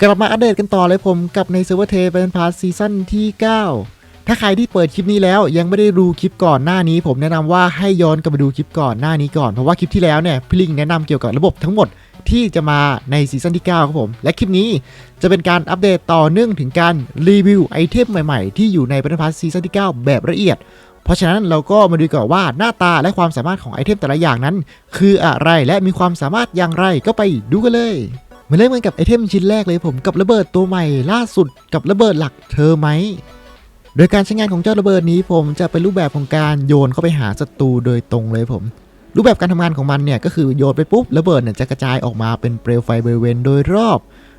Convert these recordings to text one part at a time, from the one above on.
กลับมาอัปเดตกันต่อเลยผมกับในเซิร์ฟเวอร์เทเป็นพาร์ทซีซั่นที่ 9 ถ้าใครที่เปิดคลิปนี้แล้วยังไม่ได้ดูคลิปก่อนหน้านี้ ผมแนะนำว่าให้ย้อนกลับมาดูคลิปก่อนหน้านี้ก่อน เพราะว่าคลิปที่แล้วเนี่ยพี่ลิงแนะนำเกี่ยวกับระบบทั้งหมดที่จะมาในซีซั่นที่ 9 ครับผม และคลิปนี้จะเป็นการอัปเดตต่อเนื่องถึงการรีวิวไอเทมใหม่ๆ ที่อยู่ในเป็นพาร์ทซีซั่นที่ 9 แบบละเอียดเพราะฉะนั้นเราก็มาดูก่อนว่าหน้าตาและความสามารถของไอเทมแต่ละอย่างนั้น คืออะไรและมีความสามารถอย่างไรก็ไปดูกันเลย มาเริ่มกันกับไอเทมชิ้นแรกเลยผมกับระเบิดตัวใหม่ล่าสุดกับระเบิดหลักเธอไหมโดยการใช้งานของเจ้าระเบิดนี้ผมจะเป็นรูปแบบของการโยนเข้าไปหาศัตรูโดยตรงเลยผม รูปแบบการทำงานของมันเนี่ยก็คือโยนไปปุ๊บระเบิดเนี่ยจะกระจายออกมาเป็นเปลวไฟบริเวณโดยรอบ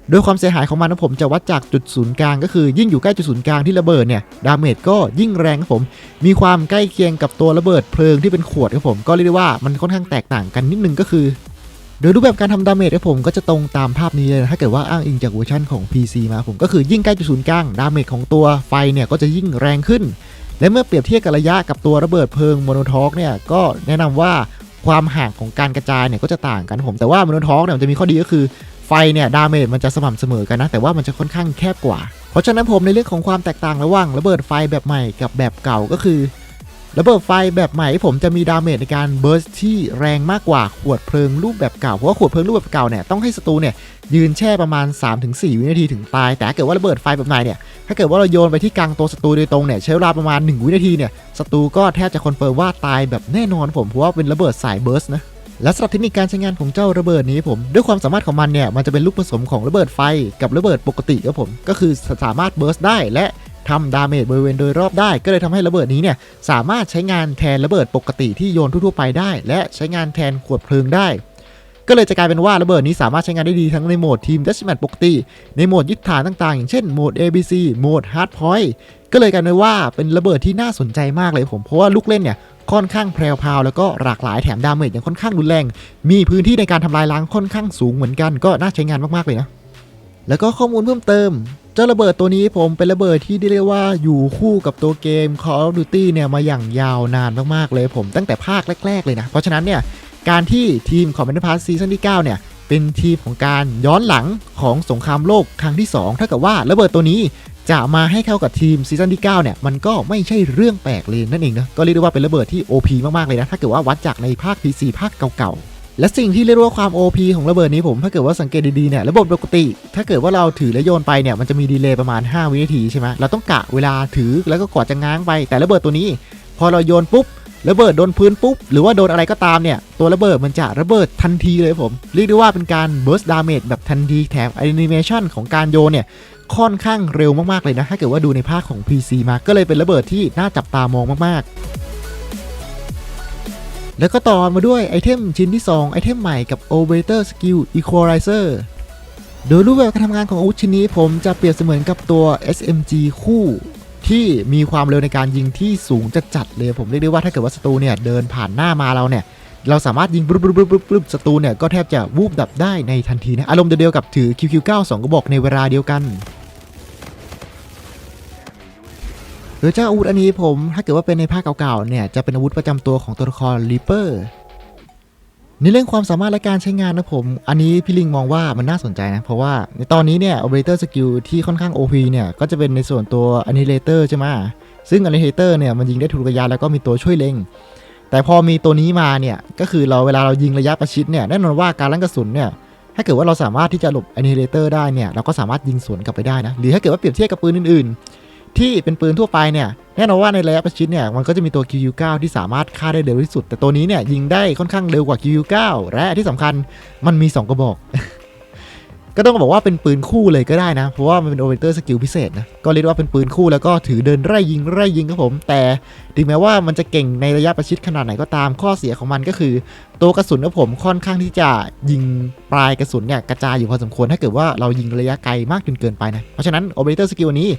โดยความเสียหายของมันนะผมจะวัดจากจุดศูนย์กลางก็คือยิ่งอยู่ใกล้จุดศูนย์กลางที่ระเบิดเนี่ยดาเมจก็ยิ่งแรงครับผม มีความใกล้เคียงกับตัวระเบิดเพลิงที่เป็นขวดครับผมก็เรียกได้ว่ามันค่อนข้างแตกต่างกันนิดนึงก็คือ โดยรูปแบบการทำดาเมจครับผมก็จะตรงตามภาพนี้เลยนะถ้าเกิดว่าอ้างอิงจากเวอร์ชันของ PC มาผมก็คือยิ่งใกล้จุดศูนย์กลางดาเมจของตัวไฟเนี่ยก็จะยิ่งแรงขึ้น และเมื่อเปรียบเทียบกับระยะกับตัวระเบิดเพลิงโมโนทอกเนี่ยก็แนะนำว่าความห่างของการกระจายเนี่ยก็จะต่างกันผม แต่ว่าโมโนทอกเนี่ยมันจะมีข้อดีก็คือไฟเนี่ยดาเมจมันจะสม่ำเสมอกันนะ แต่ว่ามันจะค่อนข้างแคบกว่า เพราะฉะนั้นผมในเรื่องของความแตกต่างระหว่างระเบิดไฟแบบใหม่กับแบบเก่าก็คือ ระเบิดไฟแบบใหม่ผมจะมีดาเมจในการเบิร์สที่แรงมากกว่าขวดเพลิงรูปแบบเก่า เพราะว่าขวดเพลิงรูปแบบเก่าเนี่ยต้องให้ศัตรูเนี่ยยืนแช่ประมาณ 3-4 วินาทีถึงตาย แต่ถ้าเกิดว่าระเบิดไฟแบบใหม่เนี่ยถ้าเกิดว่าเราโยนไปที่กลางตัวศัตรูโดยตรงเนี่ยใช้เวลาประมาณ 1 วินาทีเนี่ยศัตรูก็แทบจะคอนเฟิร์มว่าตายแบบแน่นอนผมเพราะว่าเป็นระเบิดสายเบิร์สนะและสำหรับเทคนิคการใช้งานของเจ้าระเบิดนี้ผม ด้วยความสามารถของมันเนี่ยมันจะเป็นลูกผสมของระเบิดไฟกับระเบิดปกติครับผม ก็คือสามารถเบิร์สได้และ ทำดาเมจบริเวณโดยรอบได้ ก็เลยทำให้ระเบิดนี้เนี่ยสามารถใช้งานแทนระเบิดปกติที่โยนทั่วๆไปได้ และใช้งานแทนขวดเพลิงได้ ก็เลยจะกลายเป็นว่าระเบิดนี้สามารถใช้งานได้ดีทั้งในโหมดทีม Deathmatch ปกติ ในโหมดยึดฐานต่างๆ อย่างเช่นโหมด ABC โหมด Hard Point ก็เลยกลายเป็นว่าเป็นระเบิดที่น่าสนใจมากเลยผมเพราะว่าลูกเล่นเนี่ยค่อนข้างแพรวๆแล้วก็หลากหลายแถมดาเมจยังค่อนข้างรุนแรง มีพื้นที่ในการทำลายล้างค่อนข้างสูงเหมือนกันก็น่าใช้งานมากๆเลยนะแล้วก็ข้อมูลเพิ่มเติม เจ้าระเบิดตัวนี้ผมเป็นระเบิดที่ได้เรียกว่าอยู่คู่กับตัวเกม Call of Duty เนี่ยมาอย่างยาวนานมากๆเลยผมตั้งแต่ภาคแรก ๆ เลยนะ เพราะฉะนั้นเนี่ยการที่ทีมของ Battle Pass ซีซั่นที่ 9 เนี่ย เป็นทีมของการย้อนหลังของสงครามโลกครั้งที่2ถ้ากับว่าระเบิดตัวนี้จะมาให้เข้ากับทีมซีซั่นที่ 9 เนี่ย มันก็ไม่ใช่เรื่องแปลกเลยนั่นเองนะก็เรียกได้ว่าเป็นระเบิดที่ OP มากๆเลยนะถ้าเกิดว่าวัดจากในภาค PC ภาคเก่าๆ และสิ่งที่เรียกว่าความ OP ของระเบิดนี้ผมถ้าเกิดว่าสังเกตดีๆเนี่ยระบบปกติ ถ้าเกิดว่าเราถือและโยนไปเนี่ยมันจะมีดีเลย์ประมาณ 5 วินาทีใช่ไหมเราต้องกะเวลาถือแล้วก็กว่าจะง้างไป แต่ระเบิดตัวนี้ พอเราโยนปุ๊บระเบิดโดนพื้นปุ๊บ หรือว่าโดนอะไรก็ตามเนี่ย ตัวระเบิดมันจะระเบิดทันทีเลยผม เรียกได้ว่าเป็นการ burst damage แบบทันทีแถม animation ของการโยนเนี่ย ค่อนข้างเร็วมากๆเลยนะ ถ้าเกิดว่าดูในภาคของ PC มาก็เลยเป็นระเบิดที่น่าจับตามองมากๆ แล้วก็ต่อมาด้วยไอเทมชิ้นที่ 2 ไอเทมใหม่กับ Operator Skill Equalizer โดยรูปแบบการทำงานของอาวุธชิ้นนี้ผมจะเปรียบเสมือนกับตัว SMG คู่ ที่มีความเร็วในการยิงที่สูงจะจัดเลยผมเรียกได้ว่าถ้าเกิดว่าศัตรูเนี่ยเดินผ่านหน้ามาเราเนี่ยเราสามารถยิงปุ๊บปุ๊บปุ๊บปุ๊บปุ๊บศัตรูเนี่ยก็แทบจะวูบดับได้ในทันทีนะอารมณ์เดียวกับถือ QQ9 2กระบอกในเวลาเดียวกัน ยเจ้าอาวุธอันนี้ผมถ้าเกิดว่าเป็นในภาคเก่าๆเนี่ยจะเป็นอาวุธประจำตัวของตัวละคร Reaper ในเรื่องความสามารถและการใช้งานนะผม อันนี้พี่ลิงมองว่ามันน่าสนใจนะ เพราะว่าในตอนนี้เนี่ย Operator Skill ที่ค่อนข้าง OP เนี่ยก็จะเป็นในส่วนตัว Annihilator ใช่ไหมซึ่ง Annihilator เนี่ยมันยิงได้ทุกระยะแล้วก็มีตัวช่วยเล็ง แต่พอมีตัวนี้มาเนี่ย ก็คือเราเวลาเรายิงระยะประชิดเนี่ยแน่นอนว่าการลั่นกระสุนเนี่ยถ้าเกิดว่าเราสามารถที่จะหลบ Annihilator ได้เนี่ยเราก็สามารถยิงสวนกลับไปได้นะหรือถ้าเกิดว่าเปรียบเทียบกับปืนอื่นๆ ที่เป็นปืนทั่วไปเนี่ยแน่นอนว่าในระยะประชิดเนี่ยมันก็จะมีตัว QQ9 ที่สามารถฆ่าได้เร็วที่สุด แต่ตัวนี้เนี่ยยิงได้ค่อนข้างเร็วกว่า QQ9 และที่สำคัญมันมี 2 กระบอก ก็ต้องบอกว่าเป็นปืนคู่เลยก็ได้นะ เพราะว่ามันเป็นโอเปอเรอร์สกิลพิเศษนะ ก็เรียกว่าเป็นปืนคู่แล้วก็ถือเดินไล่ยิงไล่ยิงครับผม แต่ถึงแม้ว่ามันจะเก่งในระยะประชิดขนาดไหนก็ตามข้อเสียของมันก็คือ ตัวกระสุนของผมค่อนข้างที่จะยิงปลายกระสุนเนี่ยกระจายอยู่พอสมควรถ้าเกิดว่าเรายิงระยะไกลมากจนเกินไปนะเพราะฉะนั้นโอเปอเรเตอร์สกิลนี้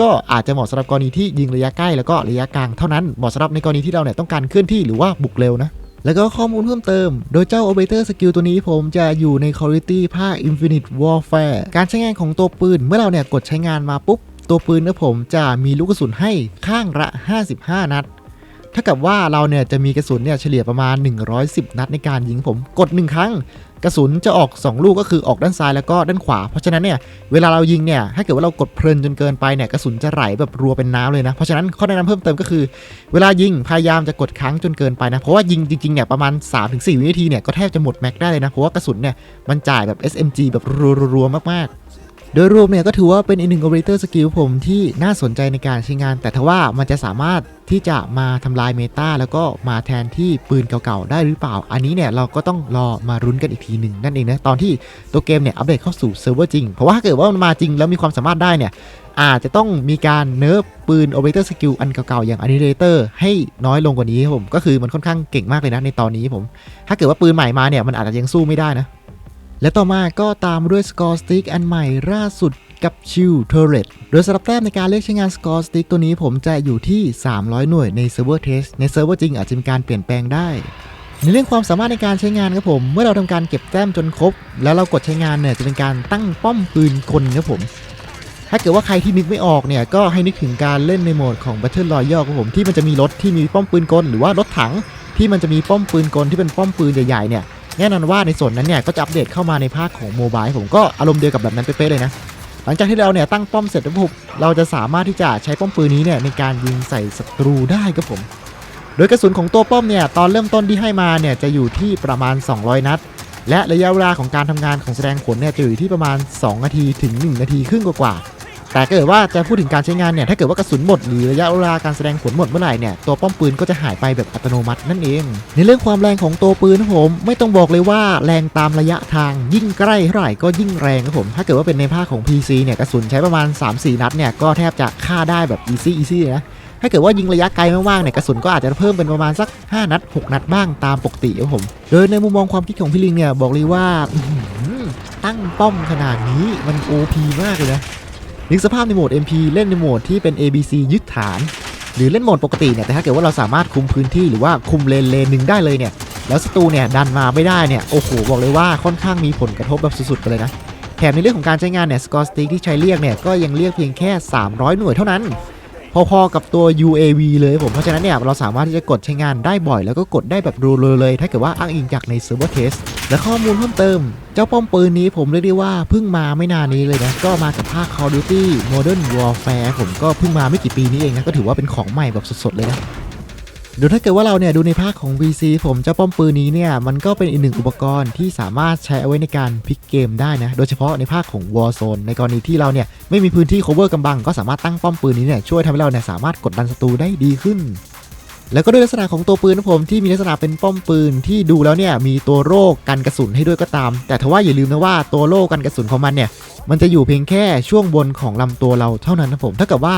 ก็อาจจะเหมาะสำหรับกรณีที่ยิงระยะใกล้แล้วก็ระยะกลางเท่านั้นเหมาะสำหรับในกรณีที่เราเนี่ยต้องการเคลื่อนที่หรือว่าบุกเร็วนะแล้วก็ข้อมูลเพิ่มเติม โดยเจ้า Operator Skill ตัวนี้ผมจะอยู่ใน Quality ภาค Infinite Warfare การใช้งานของตัวปืน เมื่อเราเนี่ยกดใช้งานมาปุ๊บ ตัวปืนนะผมจะมีลูกกระสุนให้ข้างละ 55 นัด ถ้ากับว่าเราเนี่ยจะมีกระสุนเนี่ยเฉลี่ยประมาณ 110 นัดในการยิงผม กด 1 ครั้ง กระสุนจะออก 2 ลูกก็คือออกด้านซ้ายแล้วก็ด้านขวา เพราะฉะนั้นเนี่ยเวลาเรายิงเนี่ยถ้าเกิดว่าเรากดเพลินจนเกินไปเนี่ยกระสุนจะไหลแบบรัวเป็นน้ำเลยนะ เพราะฉะนั้นข้อแนะนำเพิ่มเติมก็คือ เวลายิงพยายามจะกดค้างจนเกินไปนะเพราะว่ายิงจริงๆเนี่ยประมาณ 3-4 วินาทีเนี่ยก็แทบจะหมดแม็กได้เลยนะเพราะว่ากระสุนเนี่ยมันจ่ายแบบ SMG แบบรัวๆมากๆ โดยรวมเนี่ยก็ถือว่าเป็นอีกหนึ่ง operator skill ผมที่น่าสนใจในการใช้งาน แต่ทว่ามันจะสามารถที่จะมาทำลายเมตาแล้วก็มาแทนที่ปืนเก่าๆ ได้หรือเปล่า อันนี้เนี่ยเราก็ต้องรอมารุ้นกันอีกทีหนึ่งนั่นเองนะ ตอนที่ตัวเกมเนี่ยอัปเดตเข้าสู่เซิร์ฟเวอร์จริง เพราะว่าถ้าเกิดว่ามันมาจริงแล้วมีความสามารถได้เนี่ยอาจจะต้องมีการเนิร์ฟปืน operator skill อันเก่าๆ อย่าง annihilator ให้น้อยลงกว่านี้ครับผม ก็คือมันค่อนข้างเก่งมากเลยนะในตอนนี้ผม ถ้าเกิดว่าปืนใหม่มาเนี่ยมันอาจจะยังสู้ไม่ได้นะ และต่อมาก็ตามด้วย Score Stick อันใหม่ล่าสุดกับ Shield Turret โดยสำหรับแต้มในการเลือกใช้งาน Score Stick ตัวนี้ผมจะอยู่ที่ 300 หน่วยใน Server Test ใน Server จริงอาจจะมีการเปลี่ยนแปลงได้ ในเรื่องความสามารถในการใช้งานครับผม เมื่อเราทำการเก็บแต้มจนครบ แล้วเรากดใช้งานเนี่ยจะเป็นการตั้งป้อมปืนคนครับผม ถ้าเกิดว่าใครที่นึกไม่ออกเนี่ยก็ให้นึกถึงการเล่นในโหมดของ Battle Royale ครับผมที่มันจะมีรถที่มีป้อมปืนกล หรือว่ารถถังที่มันจะมีป้อมปืนกลที่เป็นป้อมปืนใหญ่ๆเนี่ย แน่นอนว่าในส่วนนั้นเนี่ยก็จะอัปเดตเข้ามาในภาคของโมบายผมก็อารมณ์เดียวกับแบบนั้นเป๊ะเลยนะหลังจากที่เราเนี่ยตั้งป้อมเสร็จแล้วผมเราจะสามารถที่จะใช้ป้อมปืนนี้เนี่ยในการยิงใส่ศัตรูได้ครับผม โดยกระสุนของตัวป้อมเนี่ยตอนเริ่มต้นที่ให้มาเนี่ยจะอยู่ที่ประมาณ 200 นัด และระยะเวลาของการทำงานของแสดงผลเนี่ยจะอยู่ที่ประมาณ 2 นาทีถึง 1 นาทีครึ่งกว่าๆ แต่เกิดว่าจะพูดถึงการใช้งานเนี่ยถ้าเกิดว่ากระสุนหมดหรือระยะเวลาการแสดงผลหมดเมื่อไหร่เนี่ยตัวป้อมปืนก็จะหายไปแบบอัตโนมัตินั่นเอง ในเรื่องความแรงของตัวปืนนะผมไม่ต้องบอกเลยว่าแรงตามระยะทางยิ่งใกล้เท่าไหร่ก็ยิ่งแรงครับผมถ้าเกิดว่าเป็นในภาคของ PC เนี่ยกระสุนใช้ประมาณ 3-4 นัดเนี่ยก็แทบจะฆ่าได้แบบ easy easy เลยนะถ้าเกิดว่ายิงระยะไกลมากๆเนี่ยกระสุนก็อาจจะเพิ่มเป็นประมาณสัก 5 นัด 6 นัดบ้างตามปกติครับผม โดยในมุมมองความคิดของพี่ลิงเนี่ยบอกเลยว่าตั้งป้อมขนาดนี้มัน OP มากเลยนะ นึกสภาพในโหมด MP เล่นในโหมดที่เป็น ABC ยึดฐาน หรือเล่นโหมดปกติเนี่ยแต่ถ้าเกิดว่าเราสามารถคุมพื้นที่หรือว่าคุมเลนเลนหนึ่งได้เลยเนี่ยแล้วศัตรูเนี่ยดันมาไม่ได้เนี่ยโอ้โหบอกเลยว่าค่อนข้างมีผลกระทบแบบสุดๆไปเลยนะแถมในเรื่องของการใช้งานเนี่ยสกอร์สติ๊กที่ใช้เรียกเนี่ยก็ยังเรียกเพียงแค่ 300 หน่วยเท่านั้น พอๆกับตัว UAV เลยผม เพราะฉะนั้นเนี่ยเราสามารถที่จะกดใช้งานได้บ่อย แล้วก็กดได้แบบรัวๆเลย ถ้าเกิดว่าอ้างอิงจากใน Server Test และข้อมูลเพิ่มเติม เจ้าป้อมปืนนี้ผมเรียกได้ว่าเพิ่งมาไม่นานนี้เลยนะ ก็มากับภาค Call of Duty Modern Warfare ผมก็เพิ่งมาไม่กี่ปีนี้เองนะ ก็ถือว่าเป็นของใหม่แบบสดๆเลยนะ เดี๋ยวถ้าเกิดว่าเราเนี่ยดูในภาคของ VC ผมเจ้าป้อมปืนนี้เนี่ยมันก็เป็นอีกหนึ่งอุปกรณ์ที่สามารถใช้เอาไว้ในการพลิกเกมได้นะ โดยเฉพาะในภาคของ Warzone ในกรณีที่เราเนี่ยไม่มีพื้นที่ cover กำบัง ก็สามารถตั้งป้อมปืนนี้เนี่ยช่วยทำให้เราเนี่ยสามารถกดดันศัตรูได้ดีขึ้น แล้วก็ด้วยลักษณะของตัวปืนนะผมที่มีลักษณะเป็นป้อมปืนที่ดูแล้วเนี่ยมีตัวโล่กันกระสุนให้ด้วยก็ตาม แต่ทว่าอย่าลืมนะว่าตัวโล่กันกระสุนของมันเนี่ยมันจะอยู่เพียงแค่ช่วงบนของลำตัวเราเท่านั้นนะผมถ้าเกิดว่า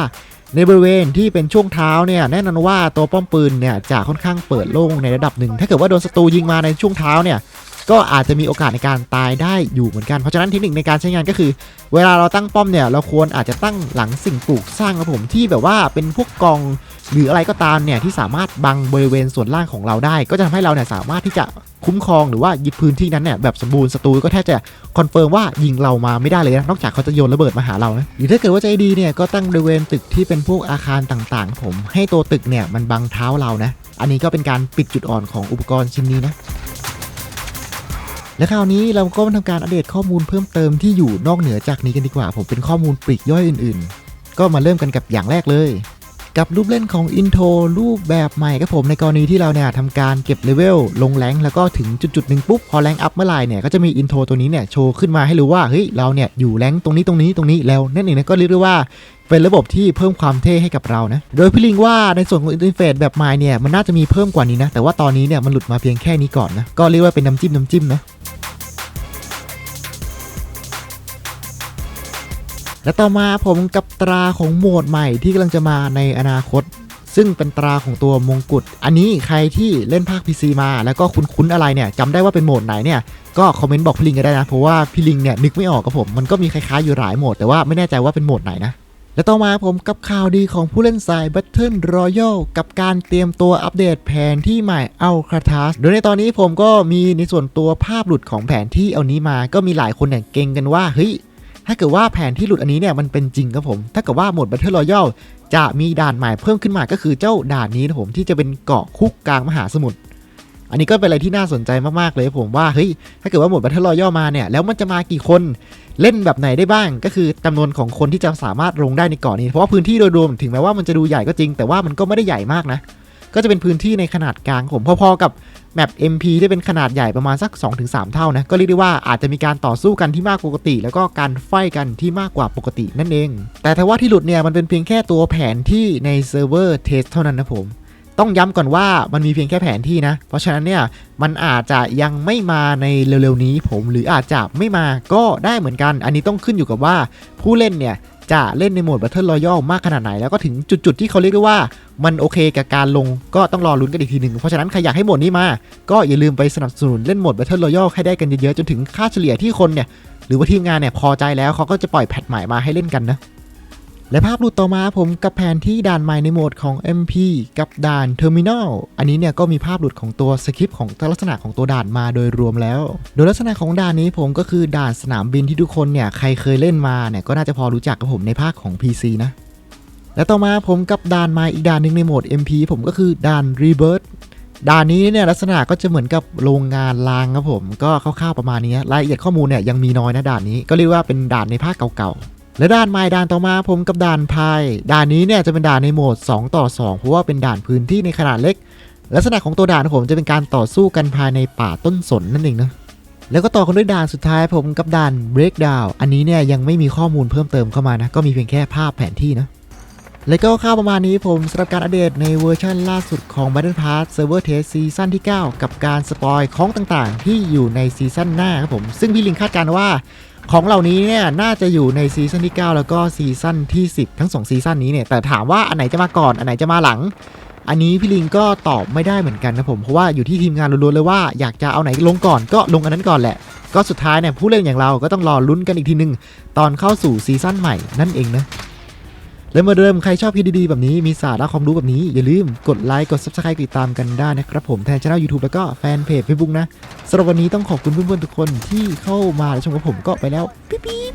ในบริเวณที่เป็นช่วงเท้าเนี่ยแน่นอนว่าตัวป้อมปืนเนี่ยจะค่อนข้างเปิดโล่งในระดับหนึ่งถ้าเกิดว่าโดนศัตรูยิงมาในช่วงเท้าเนี่ย ก็อาจจะมีโอกาสในการตายได้อยู่เหมือนกัน เพราะฉะนั้นเทคนิคในการใช้งานก็คือ เวลาเราตั้งป้อมเนี่ยเราควรอาจจะตั้งหลังสิ่งปลูกสร้างครับผมที่แบบว่าเป็นพวกกองหรืออะไรก็ตามเนี่ยที่สามารถบังบริเวณส่วนล่างของเราได้ ก็จะทำให้เราเนี่ยสามารถที่จะคุ้มครองหรือว่ายึดพื้นที่นั้นเนี่ยแบบสมบูรณ์ศัตรูก็แทบจะคอนเฟิร์มว่ายิงเรามาไม่ได้เลยนะนอกจากเขาจะโยนระเบิดมาหาเรานะหรือถ้าเกิดว่าใจดีเนี่ยก็ตั้งบริเวณตึกที่เป็นพวกอาคารต่างๆ ผมให้ตัวตึกเนี่ยมันบังเท้าเรานะ อันนี้ก็เป็นการปิดจุดอ่อนของอุปกรณ์ชิ้นนี้นะ และคราวนี้เราก็มาทำการอัปเดตข้อมูลเพิ่มเติมที่อยู่นอกเหนือจากนี้กันดีกว่า ผมเป็นข้อมูลปลีกย่อยอื่นๆ ก็มาเริ่มกันกับอย่างแรกเลย กับรูปเล่นของ Intro รูปแบบใหม่ครับผมในกรณีที่เราเนี่ยทำการเก็บเลเวลลงแรงแล้วก็ถึงจุดๆหนึ่งปุ๊บพอแรงอัพเมื่อไหร่เนี่ยก็จะมีอินโทรตัวนี้เนี่ยโชว์ขึ้นมาให้รู้ว่าเฮ้ยเราเนี่ยอยู่แรงตรงนี้ตรงนี้ตรงนี้แล้วนั่นเองนะก็เรียกได้ว่าเป็นระบบที่เพิ่มความเท่ให้กับเรานะ โดยพี่ลิงว่าในส่วนของอินเทอร์เฟซแบบใหม่เนี่ยมันน่าจะมีเพิ่มกว่านี้นะ แต่ว่าตอนนี้เนี่ยมันหลุดมาเพียงแค่นี้ก่อนนะ ก็เรียกว่าเป็นน้ำจิ้มน้ำจิ้มนะ และต่อมาผมกับตราของโหมดใหม่ที่กำลังจะมาในอนาคต ซึ่งเป็นตราของตัวมงกุฎอันนี้ใครที่เล่นภาค PC มา แล้วก็คุ้นๆอะไรเนี่ยจำได้ว่าเป็นโหมดไหนเนี่ยก็คอมเมนต์บอกพี่ลิงก็ได้นะ เพราะว่าพี่ลิงเนี่ยนึกไม่ออกกับผมมันก็มีคล้ายๆอยู่หลายโหมดแต่ว่าไม่แน่ใจว่าเป็นโหมดไหนนะและต่อมาผมกับข่าวดีของผู้เล่นสาย Battle Royale กับการเตรียมตัวอัปเดตแผนที่ใหม่ a l c a t a s โดยในตอนนี้ผมก็มีในส่วนตัวภาพหลุดของแผนที่เอานี้มา ก็มีหลายคนเนี่ยเก่งกันว่า เฮ้ย ถ้าเกิดว่าแผนที่หลุดอันนี้เนี่ยมันเป็นจริงครับผม ถ้าเกิดว่าโหมด Battle Royale จะมีด่านใหม่เพิ่มขึ้นมาก็คือเจ้าด่านนี้นะผมที่จะเป็นเกาะคุกกลางมหาสมุทร อันนี้ก็เป็นอะไรที่น่าสนใจมากๆเลยผมว่าเฮ้ยถ้าเกิดว่าหมดบัตเทิลรอยัลมาเนี่ยแล้วมันจะมากี่คนเล่นแบบไหนได้บ้าง ก็คือจำนวนของคนที่จะสามารถลงได้ในเกาะนี้เพราะว่าพื้นที่โดยรวมถึงแม้ว่ามันจะดูใหญ่ก็จริง แต่ว่ามันก็ไม่ได้ใหญ่มากนะก็จะเป็นพื้นที่ในขนาดกลางผมพอๆกับ แมป MP ที่เป็นขนาดใหญ่ประมาณสัก 2-3 เท่านะ ก็เรียกได้ว่าอาจจะมีการต่อสู้กันที่มากกว่าปกติ แล้วก็การไฟกันที่มากกว่าปกตินั่นเอง แต่ถ้าว่าที่หลุดเนี่ยมันเป็นเพียงแค่ตัวแผนที่ในเซิร์ฟเวอร์เทสเท่านั้นนะผมต้องย้ำก่อนว่ามันมีเพียงแค่แผนที่นะ เพราะฉะนั้นเนี่ยมันอาจจะยังไม่มาในเร็วๆนี้ผมหรืออาจจะไม่มาก็ได้เหมือนกัน อันนี้ต้องขึ้นอยู่กับว่าผู้เล่นเนี่ย จะเล่นในโหมด Battle Royale มากขนาดไหน แล้วก็ถึงจุดๆที่เขาเรียกได้ว่ามันโอเคกับการลงก็ต้องรอลุ้นกันอีกทีหนึ่ง เพราะฉะนั้นใครอยากให้โหมดนี้มา ก็อย่าลืมไปสนับสนุนเล่นโหมด Battle Royale ให้ได้กันเยอะๆ จนถึงค่าเฉลี่ยที่คนเนี่ย หรือว่าทีมงานเนี่ยพอใจแล้วเขาก็จะปล่อยแพทใหม่มาให้เล่นกันนะ และภาพหลุดต่อมาผมกับแผนที่ด่านใหม่ในโหมดของ MP กับด่าน Terminal อันนี้เนี่ยก็มีภาพหลุดของตัวสคริปต์ของลักษณะของตัวด่านมาโดยรวมแล้ว โดยลักษณะของด่านนี้ผมก็คือด่านสนามบินที่ทุกคนเนี่ยใครเคยเล่นมาเนี่ยก็น่าจะพอรู้จักกับผมในภาคของ PC นะและต่อมาผมกับด่านม่อีกด่านหนึ่งในโหมด MP ผมก็คือด่าน Rebirth ด่านนี้เนี่ยลักษณะก็จะเหมือนกับโรงงานรางครับผม ก็คร่าวๆประมาณนี้รายละเอียดข้อมูลเนี่ยยังมีน้อยนะด่านนี้ก็เรียกว่าเป็นด่านในภาคเก่าๆ และด่านใหม่ด่านต่อมาผมกับด่านพายด่านนี้เนี่ยจะเป็นด่านในโหมด 2 ต่อ 2 เพราะว่าเป็นด่านพื้นที่ในขนาดเล็ก ลักษณะของตัวด่านของผมจะเป็นการต่อสู้กันภายในป่าต้นสนนั่นเองนะแล้วก็ต่อกันด้วยด่านสุดท้ายผมกับด่าน breakdown อันนี้เนี่ยยังไม่มีข้อมูลเพิ่มเติมเข้ามานะก็มีเพียงแค่ภาพแผนที่นะและก็ข้าวประมาณนี้ผมสำหรับการอัปเดตในเวอร์ชันล่าสุดของ Battle Pass Server Test ซีซั่นที่ 9 กับการสปอยของต่างๆ ที่อยู่ในซีซั่นหน้าครับผม ซึ่งพี่ลิงคาดการณ์ว่า ของเหล่านี้เนี่ยน่าจะอยู่ในซีซั่นที่ 9 แล้วก็ซีซั่นที่ 10 ทั้ง 2 ซีซั่นนี้เนี่ยแต่ถามว่าอันไหนจะมาก่อนอันไหนจะมาหลัง อันนี้พี่ลิงก็ตอบไม่ได้เหมือนกันนะผมเพราะว่าอยู่ที่ทีมงานล้วนๆเลยว่าอยากจะเอาไหนลงก่อนก็ลงอันนั้นก่อนแหละ ก็สุดท้ายเนี่ยผู้เล่นอย่างเราก็ต้องรอลุ้นกันอีกทีนึงตอนเข้าสู่ซีซั่นใหม่นั่นเองนะ และเมื่อเริ่มใครชอบคลิปดีๆแบบนี้มีสาระความรู้แบบนี้ อย่าลืมกดไลค์กด Subscribe ติดตามกันได้นะครับผมแทนช่องยูทูบแล้วก็แฟนเพจเฟซบุ๊กนะสำหรับวันนี้ต้องขอบคุณเพื่อนๆทุกคนที่เข้ามาและชมกับผมก็ไปแล้ว ปิ๊บ